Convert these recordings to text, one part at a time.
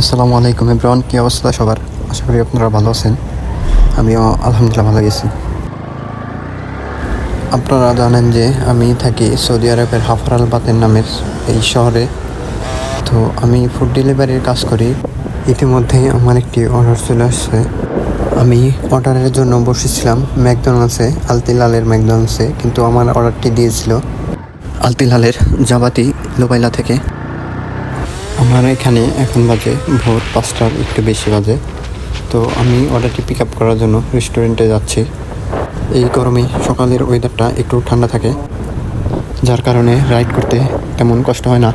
আসসালামু আলাইকুম ইব্রান কী অবস্থা সবার? আশা করি আপনারা ভালো আছেন। আমিও আলহামদুলিল্লাহ ভালো গেছি আপনারা জানেন যে আমি থাকি সৌদি আরবের হাফার আল বাতেন নামের এই শহরে। তো আমি ফুড ডেলিভারির কাজ করি। ইতিমধ্যেই আমার একটি অর্ডার চলে আসছে। আমি অর্ডারের জন্য বসেছিলাম ম্যাকডোনাল্ডসে, আলতিলালের ম্যাকডোনাল্ডসে, কিন্তু আমার অর্ডারটি দিয়েছিল আলতিলালের জাবাতি লোবাইলা থেকে। আমার এখানে এখন বাজে ভোর পাঁচটার একটু বেশি বাজে। তো আমি অর্ডারটি পিক আপ করার জন্য রেস্টুরেন্টে যাচ্ছি। এই গরমে সকালের ওয়েদারটা একটু ঠান্ডা থাকে, যার কারণে রাইড করতে তেমন কষ্ট হয় না।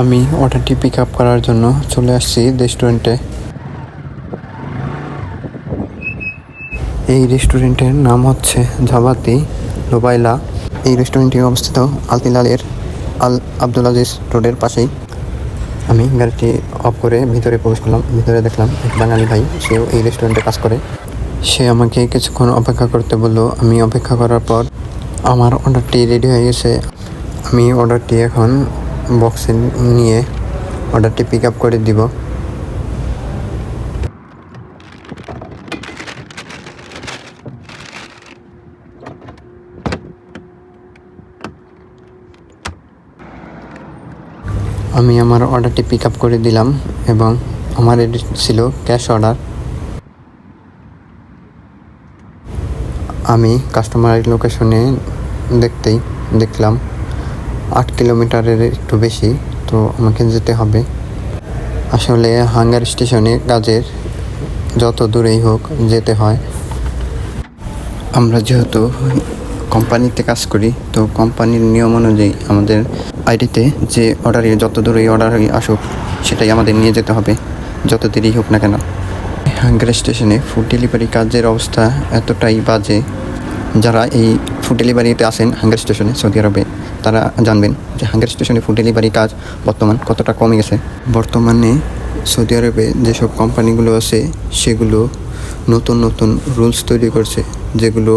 আমি অর্ডারটি পিক আপ করার জন্য চলে আসছি রেস্টুরেন্টে এই রেস্টুরেন্টের নাম হচ্ছে ঝাবাতি লোবাইলা। এই রেস্টুরেন্টটি অবস্থিত আলতিলালের আল আব্দুল আজিজ রোডের পাশেই। আমি গাড়িটি অফ করে ভিতরে প্রবেশ করলাম। ভিতরে দেখলাম এক বাঙালি ভাই, সেও এই রেস্টুরেন্টে কাজ করে। সে আমাকে কিছুক্ষণ অপেক্ষা করতে বলল, আমি অপেক্ষা করার পর আমার অর্ডারটি রেডি হয়ে গেছে। আমি অর্ডারটি এখন বক্সে নিয়ে অর্ডারটি পিক আপ করে দিব। আমি আমার অর্ডারটি পিক আপ করে দিলাম এবং আমার এটি ছিল ক্যাশ অর্ডার আমি কাস্টমারের লোকেশনে দেখতেই দেখলাম, আট কিলোমিটারের একটু বেশি, তো আমাকে যেতে হবে। আসলে হাঙ্গার স্টেশনে কাজের যত দূরেই হোক যেতে হয়। আমরা যেহেতু কোম্পানিতে কাজ করি, তো কোম্পানির নিয়ম অনুযায়ী আমাদের আইডিতে যে অর্ডারে যত দূরেই অর্ডার আসুক, সেটাই আমাদের নিয়ে যেতে হবে, যত দেরি হোক না কেন। হাঙ্গার স্টেশনে ফুড ডেলিভারি কাজের অবস্থা এতটাই বাজে, যারা এই ফুড ডেলিভারিতে আসেন হাঙ্গার স্টেশনে সৌদি আরবে তারা জানবেন যে হাঙ্গার স্টেশনে ফুড ডেলিভারি কাজ বর্তমান কতটা কমে গেছে। বর্তমানে সৌদি আরবে যেসব কোম্পানিগুলো আছে, সেগুলো নতুন নতুন রুলস তৈরি করছে, যেগুলো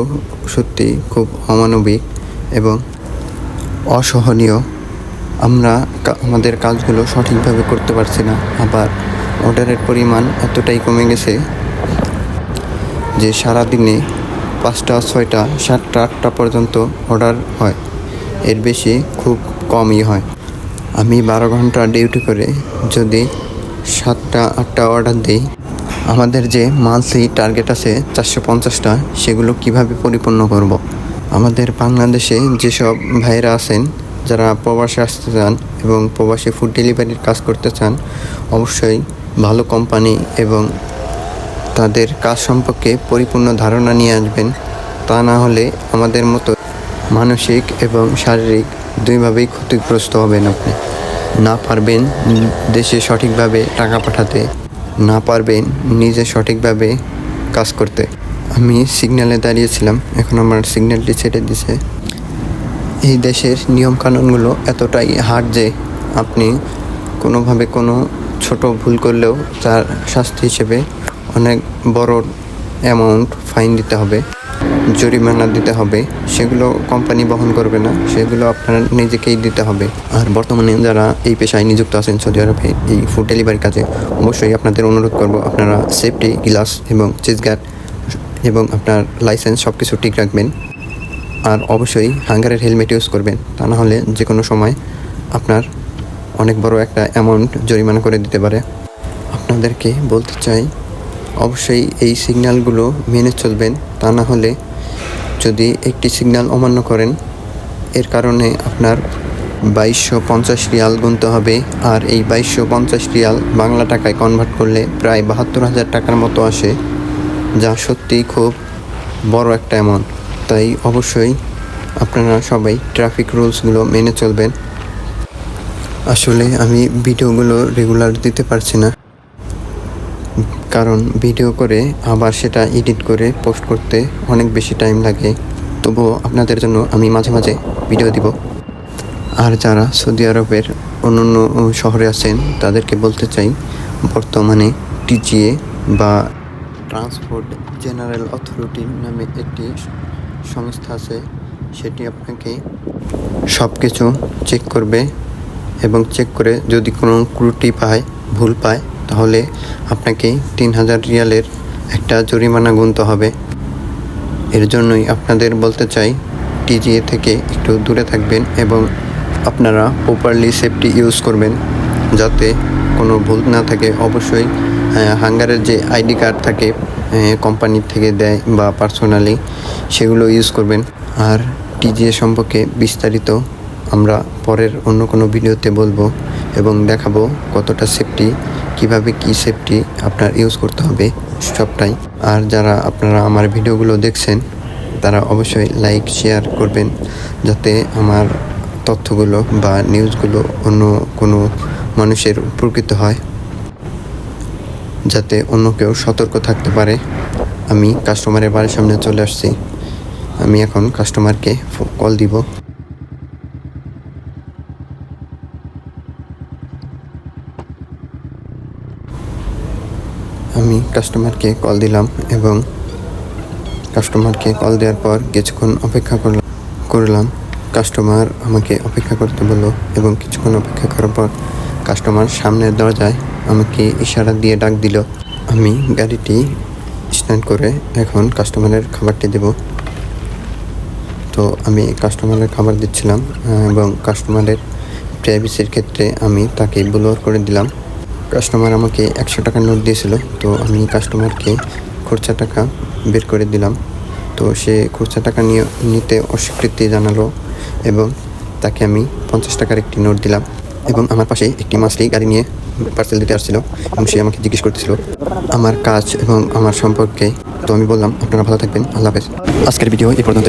সত্যি খুব অমানবিক এবং অসহনীয়। আমরা আমাদের কাজগুলো সঠিকভাবে করতে পারছি না। আবার অর্ডারের পরিমাণ এতটাই কমে গেছে যে সারাদিনে পাঁচটা, ছয়টা, সাতটা, আটটা পর্যন্ত অর্ডার হয়। এর বেশি খুব কমই হয়। আমি বারো ঘণ্টা ডিউটি করে যদি সাতটা, আটটা অর্ডার দিই, আমাদের যে মান্থলি টার্গেট আছে চারশো পঞ্চাশটা, সেগুলো কীভাবে পরিপূর্ণ করব। আমাদের বাংলাদেশে যেসব ভাইরা আছেন যারা প্রবাসে আসতে চান এবং প্রবাসে ফুড ডেলিভারির কাজ করতে চান, অবশ্যই ভালো কোম্পানি এবং তাদের কাজ সম্পর্কে পরিপূর্ণ ধারণা নিয়ে আসবেন। তা না হলে আমাদের মতো মানসিক এবং শারীরিক দুইভাবেই ক্ষতিগ্রস্ত হবেন আপনি। না পারবেন দেশে সঠিকভাবে টাকা পাঠাতে, না পারবেন নিজে সঠিকভাবে কাজ করতে। আমি সিগন্যালে দাঁড়িয়েছিলাম, এখন আমার সিগন্যালটি ছেড়ে দিছে। এই দেশের নিয়মকানুনগুলো এতটাই হার্ড যে আপনি কোনোভাবে কোনো ছোট ভুল করলেও তার শাস্তি হিসেবে অনেক বড় অ্যামাউন্ট ফাইন দিতে হবে, জরিমানা দিতে হবে, সেগুলো কোম্পানি বহন করবে না, সেগুলো আপনার নিজেকেই দিতে হবে। আর বর্তমানে যারা এই পেশায় নিযুক্ত আছেন সৌদি আরবে, এই ফুড ডেলিভারি কাজে অবশ্যই আপনাদের অনুরোধ করব আপনারা সেফটি গ্লাস এবং চেস গার্ড এবং আপনার লাইসেন্স সব কিছু ঠিক রাখবেন। আর অবশ্যই হাঙ্গারের হেলমেট ইউজ করবেন। তা না হলে যে কোনো সময় আপনার অনেক বড় একটা অ্যামাউন্ট জরিমানা করে দিতে পারে। আপনাদেরকে বলতে চাই, অবশ্যই এই সিগন্যালগুলো মেনে চলবেন। তা না হলে যদি একটি সিগন্যাল অমান্য করেন, এর কারণে আপনার বাইশশো পঞ্চাশ রিয়াল গুনতে হবে। আর এই বাইশশো পঞ্চাশ রিয়াল বাংলা টাকায় কনভার্ট করলে প্রায় বাহাত্তর হাজার টাকার মতো আসে, যা সত্যিই খুব বড় একটা অ্যামাউন্ট তাই অবশ্যই আপনারা সবাই ট্রাফিক রুলসগুলো মেনে চলবেন। আসলে আমি ভিডিওগুলো রেগুলার দিতে পারছি না। কারণ ভিডিও করে আবার সেটা এডিট করে পোস্ট করতে অনেক বেশি টাইম লাগে। তবুও আপনাদের জন্য আমি মাঝে মাঝে ভিডিও দিব। আর যারা সৌদি আরবের অন্য অন্য শহরে আছেন, তাদেরকে বলতে চাই, বর্তমানে টিজিএ বা ট্রান্সপোর্ট জেনারেল অথরিটি নামে একটি সংস্থা আছে, সেটি আপনাকে সব কিছু চেক করবে এবং চেক করে যদি কোনো ক্রুটি পায়, ভুল পায়, তাহলে আপনাকে তিন হাজার রিয়ালের একটা জরিমানা গুনতে হবে। এর জন্যই আপনাদের বলতে চাই, টিজিএ থেকে একটু দূরে থাকবেন এবং আপনারা প্রপারলি সেফটি ইউজ করবেন। যাতে কোনো ভুল না থাকে, অবশ্যই হাঙ্গারের যে আইডি কার্ড থাকে কোম্পানি থেকে দেয় বা পার্সোনালি সেগুলো ইউজ করবেন। আর টিজিএ সম্পর্কে বিস্তারিত আমরা পরের অন্য কোনো ভিডিওতে বলব এবং দেখাবো কতটা সেফটি কীভাবে কি সেফটি আপনার ইউজ করতে হবে সবটাই। আর যারা আপনারা আমার ভিডিওগুলো দেখছেন, তারা অবশ্যই লাইক শেয়ার করবেন যাতে আমার তথ্যগুলো বা নিউজগুলো অন্য কোনো মানুষের উপকৃত হয়। যাতে অন্য কেউ সতর্ক থাকতে পারে। আমি কাস্টমারের বাড়ির সামনে চলে আসছি। আমি এখন কাস্টমারকে কল দিব। আমি কাস্টমারকে কল দিলাম এবং কাস্টমারকে কল দেওয়ার পর কিছুক্ষণ অপেক্ষা করলাম করলাম। কাস্টমার আমাকে অপেক্ষা করতে বলল এবং কিছুক্ষণ অপেক্ষা করার পর কাস্টমার সামনের দরজায় আমাকে ইশারা দিয়ে ডাক দিল, আমি গাড়িটি স্ট্যান্ড করে এখন কাস্টমারের খাবারটি দেব। তো আমি কাস্টমারের খাবার দিচ্ছিলাম এবং কাস্টমারের প্রাইভেসির ক্ষেত্রে আমি তাকে ব্লোয়ার করে দিলাম। কাস্টমার আমাকে একশো টাকা নোট দিয়েছিল, তো আমি কাস্টমারকে খরচা টাকা বের করে দিলাম। তো সে খরচা টাকা নিয়ে, নিতে অস্বীকৃতি জানালো এবং তাকে আমি পঞ্চাশ টাকার একটি নোট দিলাম এবং আমার পাশে একটি মাছলি গাড়ি নিয়ে পার্সেল দিতে আসছিল এবং সে আমাকে জিজ্ঞেস করতেছিল আমার কাজ এবং আমার সম্পর্কে। তো আমি বললাম, আপনারা ভালো থাকবেন, আল্লাহ হাফেজ। আজকের ভিডিও এই পর্যন্ত